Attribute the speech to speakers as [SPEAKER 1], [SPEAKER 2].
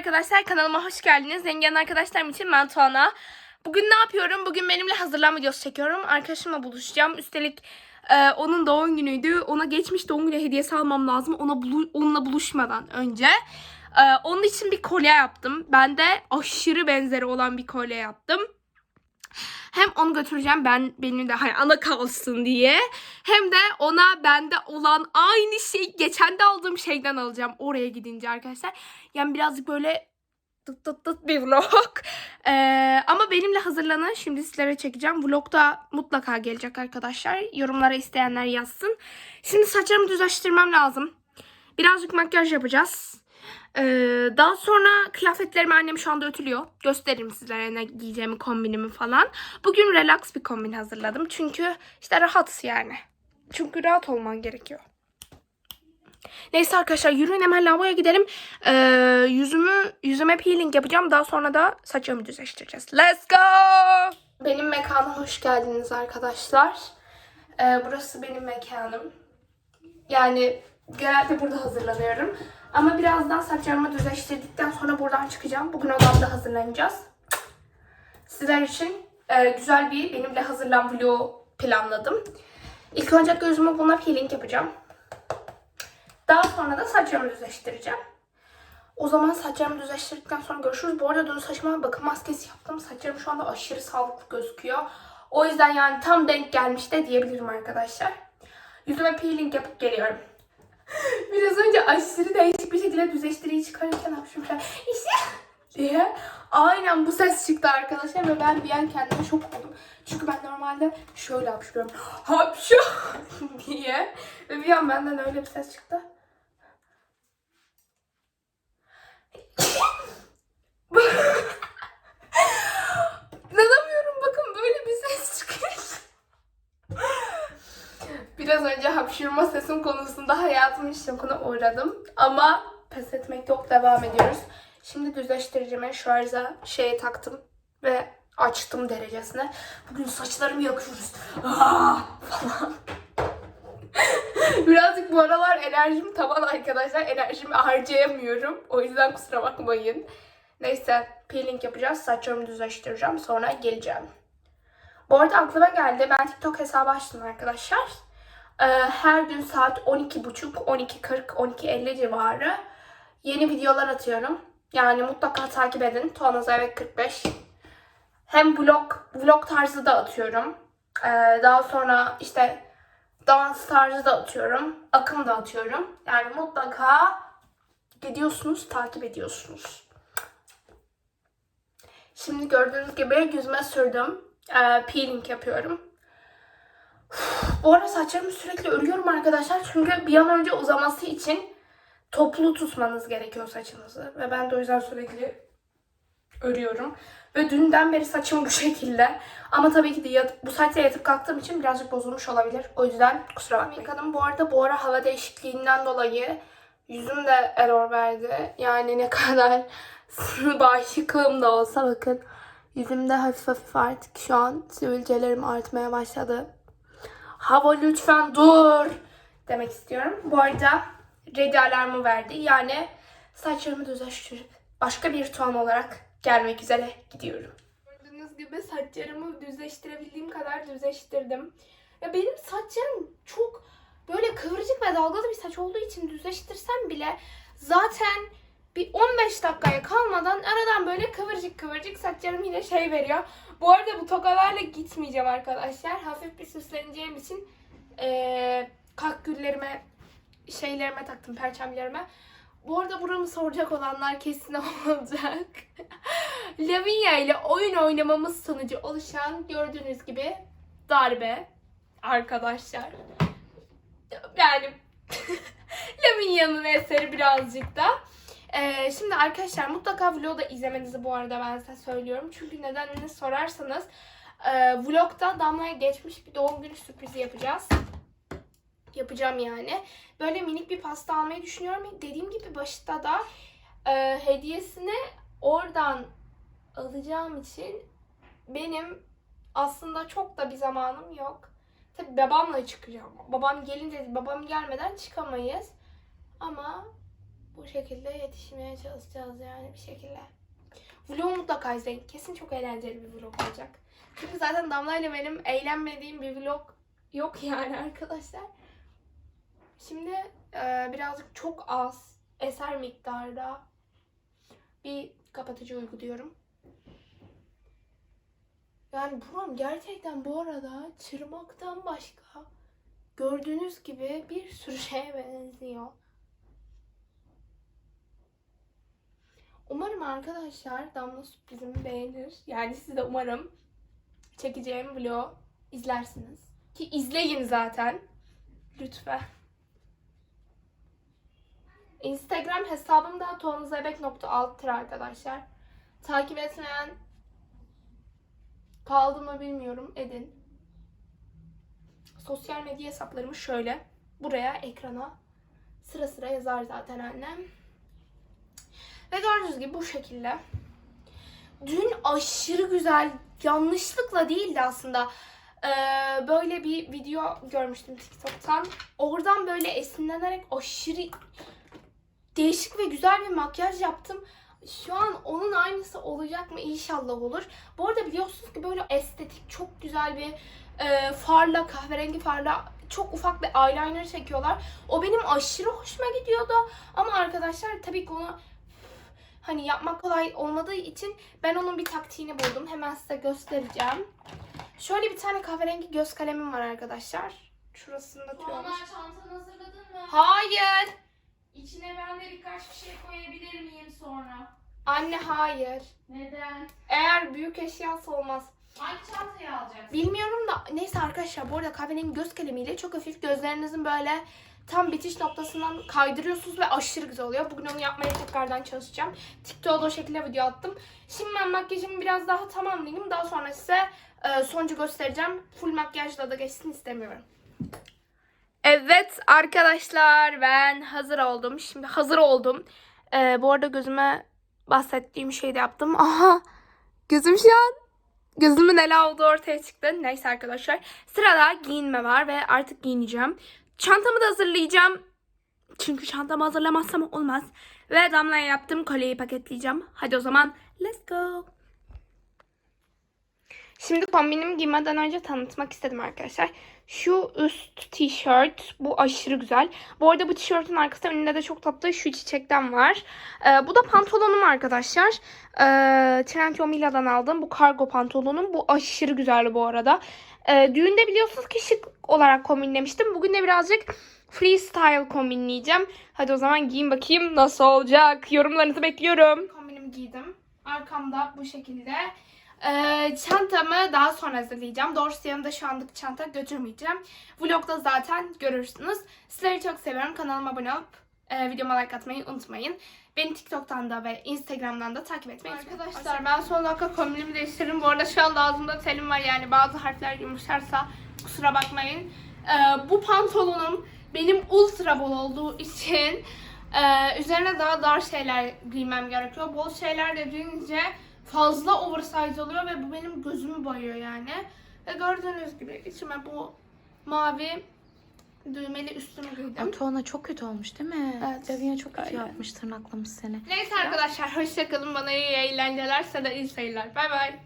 [SPEAKER 1] arkadaşlar kanalıma hoş geldiniz. Zengin arkadaşlarım için ben Tuana. Bugün ne yapıyorum? Bugün benimle hazırlanma videosu çekiyorum. Arkadaşımla buluşacağım. Üstelik e, onun doğum günüydü. Ona geçmiş doğum günü hediyesi almam lazım. Ona bulu- onunla buluşmadan önce. E, onun için bir kolye yaptım. Ben de aşırı benzeri olan bir kolye yaptım. Hem onu götüreceğim ben benim de ana kalsın diye. Hem de ona bende olan aynı şey geçen de aldığım şeyden alacağım oraya gidince arkadaşlar. Yani birazcık böyle tıt tıt tıt bir vlog. Ee, ama benimle hazırlanın. Şimdi sizlere çekeceğim. Vlogda mutlaka gelecek arkadaşlar. Yorumlara isteyenler yazsın. Şimdi saçlarımı düzleştirmem lazım. Birazcık makyaj yapacağız. Ee, daha sonra kıyafetlerimi annem şu anda ötülüyor. Gösteririm sizlere ne giyeceğimi, kombinimi falan. Bugün relax bir kombin hazırladım. Çünkü işte rahat yani. Çünkü rahat olman gerekiyor. Neyse arkadaşlar yürüyün hemen lavaboya gidelim. Ee, yüzümü yüzüme peeling yapacağım. Daha sonra da saçımı düzleştireceğiz. Let's go! Benim mekana hoş geldiniz arkadaşlar. Ee, burası benim mekanım. Yani genelde burada hazırlanıyorum. Ama birazdan saçlarımı düzleştirdikten sonra buradan çıkacağım. Bugün odamda hazırlanacağız. Sizler için e, güzel bir benimle hazırlan vlog planladım. İlk önce gözüme buna peeling yapacağım. Daha sonra da saçlarımı düzleştireceğim. O zaman saçlarımı düzleştirdikten sonra görüşürüz. Bu arada dün saçıma bakım maskesi yaptım. Saçlarım şu anda aşırı sağlıklı gözüküyor. O yüzden yani tam denk gelmiş de diyebilirim arkadaşlar. Yüzüme peeling yapıp geliyorum. Biraz önce aşırı değişik bir şekilde düzleştiriyi çıkarırken hapşırmışlar. İşte diye aynen bu ses çıktı arkadaşlar ve ben bir an kendime şok oldum. Çünkü ben normalde şöyle hapşırıyorum. Hapşu diye. Ve bir an benden öyle bir ses çıktı. İnanamıyorum bakın böyle bir ses çıkıyor. Biraz önce hapşırma sesim konusunda hayatımın şokuna uğradım. Ama pes etmek yok devam ediyoruz. Şimdi düzleştiricimi şarja şeye taktım ve açtım derecesine. Bugün saçlarımı yakıyoruz. Aa, falan. Birazcık bu aralar enerjim tavan arkadaşlar. Enerjimi harcayamıyorum. O yüzden kusura bakmayın. Neyse peeling yapacağız. Saçlarımı düzleştireceğim. Sonra geleceğim. Bu arada aklıma geldi. Ben TikTok hesabı açtım arkadaşlar. Ee, her gün saat 12.30, 12.40, 12.50 civarı yeni videolar atıyorum. Yani mutlaka takip edin. Tuana Zeybek 45. Hem vlog, vlog tarzı da atıyorum. Ee, daha sonra işte dans tarzı da atıyorum. Akım da atıyorum. Yani mutlaka gidiyorsunuz, takip ediyorsunuz. Şimdi gördüğünüz gibi yüzüme sürdüm. Ee, peeling yapıyorum. Bu arada saçlarımı sürekli örüyorum arkadaşlar. Çünkü bir an önce uzaması için toplu tutmanız gerekiyor saçınızı. Ve ben de o yüzden sürekli örüyorum. Ve dünden beri saçım bu şekilde. Ama tabii ki de yat- bu saatte yatıp kalktığım için birazcık bozulmuş olabilir. O yüzden kusura bakmayın. Yıkadım. Bu arada bu ara hava değişikliğinden dolayı yüzüm de error verdi. Yani ne kadar bağışıklığım da olsa bakın. Yüzümde hafif hafif artık şu an sivilcelerim artmaya başladı. Hava lütfen dur demek istiyorum. Bu arada ready alarmı verdi. Yani saçlarımı düzleştirip başka bir ton olarak gelmek üzere gidiyorum. Gördüğünüz gibi saçlarımı düzleştirebildiğim kadar düzleştirdim. Ya benim saçlarım çok böyle kıvırcık ve dalgalı bir saç olduğu için düzleştirsem bile zaten bir 15 dakikaya kalmadan aradan böyle kıvırcık kıvırcık saçlarım yine şey veriyor. Bu arada bu tokalarla gitmeyeceğim arkadaşlar. Hafif bir süsleneceğim için eee kakgüllerime, şeylerime taktım, perçemlerime. Bu arada buramı soracak olanlar kesin olacak. Lavinia ile oyun oynamamız sonucu oluşan gördüğünüz gibi darbe arkadaşlar. Yani Lavinia'nın eseri birazcık da. Ee, şimdi arkadaşlar mutlaka vlogu da izlemenizi bu arada ben size söylüyorum. Çünkü nedenini sorarsanız e, vlogda Damla'ya geçmiş bir doğum günü sürprizi yapacağız. Yapacağım yani. Böyle minik bir pasta almayı düşünüyorum. Dediğim gibi başta da e, hediyesini oradan alacağım için benim aslında çok da bir zamanım yok. Tabii babamla çıkacağım. Babam gelince, babam gelmeden çıkamayız. Ama bu şekilde yetişmeye çalışacağız yani bir şekilde. Vlog mutlaka izleyin. Kesin çok eğlenceli bir vlog olacak. Çünkü zaten Damla ile benim eğlenmediğim bir vlog yok yani arkadaşlar. Şimdi e, birazcık çok az eser miktarda bir kapatıcı uyguluyorum. Yani buram gerçekten bu arada çırmaktan başka gördüğünüz gibi bir sürü şeye benziyor. Umarım arkadaşlar Damla sürprizimi beğenir. Yani siz de umarım çekeceğim vlogu izlersiniz. Ki izleyin zaten. Lütfen. Instagram hesabım da tonuzebek.alttır arkadaşlar. Takip etmeyen kaldı mı bilmiyorum. Edin. Sosyal medya hesaplarımı şöyle. Buraya ekrana sıra sıra yazar zaten annem. Ve gördüğünüz gibi bu şekilde. Dün aşırı güzel, yanlışlıkla değildi aslında. Ee, böyle bir video görmüştüm TikTok'tan. Oradan böyle esinlenerek aşırı değişik ve güzel bir makyaj yaptım. Şu an onun aynısı olacak mı? İnşallah olur. Bu arada biliyorsunuz ki böyle estetik, çok güzel bir e, farla, kahverengi farla çok ufak bir eyeliner çekiyorlar. O benim aşırı hoşuma gidiyordu. Ama arkadaşlar tabii ki onu hani yapmak kolay olmadığı için ben onun bir taktiğini buldum. Hemen size göstereceğim. Şöyle bir tane kahverengi göz kalemim var arkadaşlar. Şurasında
[SPEAKER 2] Tuana
[SPEAKER 1] tüyomuz.
[SPEAKER 2] çantanı hazırladın mı?
[SPEAKER 1] Hayır.
[SPEAKER 2] İçine ben de birkaç bir şey koyabilir miyim sonra?
[SPEAKER 1] Anne hayır.
[SPEAKER 2] Neden?
[SPEAKER 1] Eğer büyük eşyası olmaz.
[SPEAKER 2] Hangi çantayı alacaksın?
[SPEAKER 1] Bilmiyorum da neyse arkadaşlar bu arada kahverengi göz kalemiyle çok hafif gözlerinizin böyle tam bitiş noktasından kaydırıyorsunuz ve aşırı güzel oluyor. Bugün onu yapmaya tekrardan çalışacağım. TikTok'da o şekilde video attım. Şimdi ben makyajımı biraz daha tamamlayayım. Daha sonra size e, sonucu göstereceğim. Full makyajla da geçsin istemiyorum. Evet arkadaşlar ben hazır oldum. Şimdi hazır oldum. E, bu arada gözüme bahsettiğim şeyi de yaptım. Aha gözüm şu an gözümün ele olduğu ortaya çıktı. Neyse arkadaşlar. Sırada giyinme var ve artık giyineceğim. Çantamı da hazırlayacağım. Çünkü çantamı hazırlamazsam olmaz. Ve Damla'ya yaptığım kolyeyi paketleyeceğim. Hadi o zaman let's go. Şimdi kombinimi giymeden önce tanıtmak istedim arkadaşlar. Şu üst tişört bu aşırı güzel. Bu arada bu tişörtün arkasında önünde de çok tatlı şu çiçekten var. Ee, bu da pantolonum arkadaşlar. Ee, Trendyol Mila'dan aldım. Bu kargo pantolonum. Bu aşırı güzel bu arada. Ee, düğünde biliyorsunuz ki şık olarak kombinlemiştim. Bugün de birazcık freestyle kombinleyeceğim. Hadi o zaman giyin bakayım nasıl olacak. Yorumlarınızı bekliyorum. Kombinimi giydim. Arkamda bu şekilde. Ee, çantamı daha sonra hazırlayacağım. Doğrusu yanımda şu anlık çanta götürmeyeceğim. Vlogda zaten görürsünüz. Sizleri çok seviyorum. Kanalıma abone olup e, videoma like atmayı unutmayın. Beni TikTok'tan da ve Instagram'dan da takip etmeyi unutmayın. Arkadaşlar ben son dakika kombinimi değiştirdim. Bu arada şu anda ağzımda telim var yani bazı harfler yumuşarsa kusura bakmayın. Ee, bu pantolonum benim ultra bol olduğu için e, üzerine daha dar şeyler giymem gerekiyor. Bol şeyler dediğince fazla oversize oluyor ve bu benim gözümü bayıyor yani. Ve gördüğünüz gibi içime bu mavi düğmeli üstümü giydim.
[SPEAKER 3] Tuana çok kötü olmuş değil mi?
[SPEAKER 1] Evet.
[SPEAKER 3] Devine çok kötü
[SPEAKER 1] Aynen.
[SPEAKER 3] yapmış, tırnaklamış seni.
[SPEAKER 1] Neyse arkadaşlar hoşçakalın bana iyi eğlenceler size de iyi seyirler. Bay bay.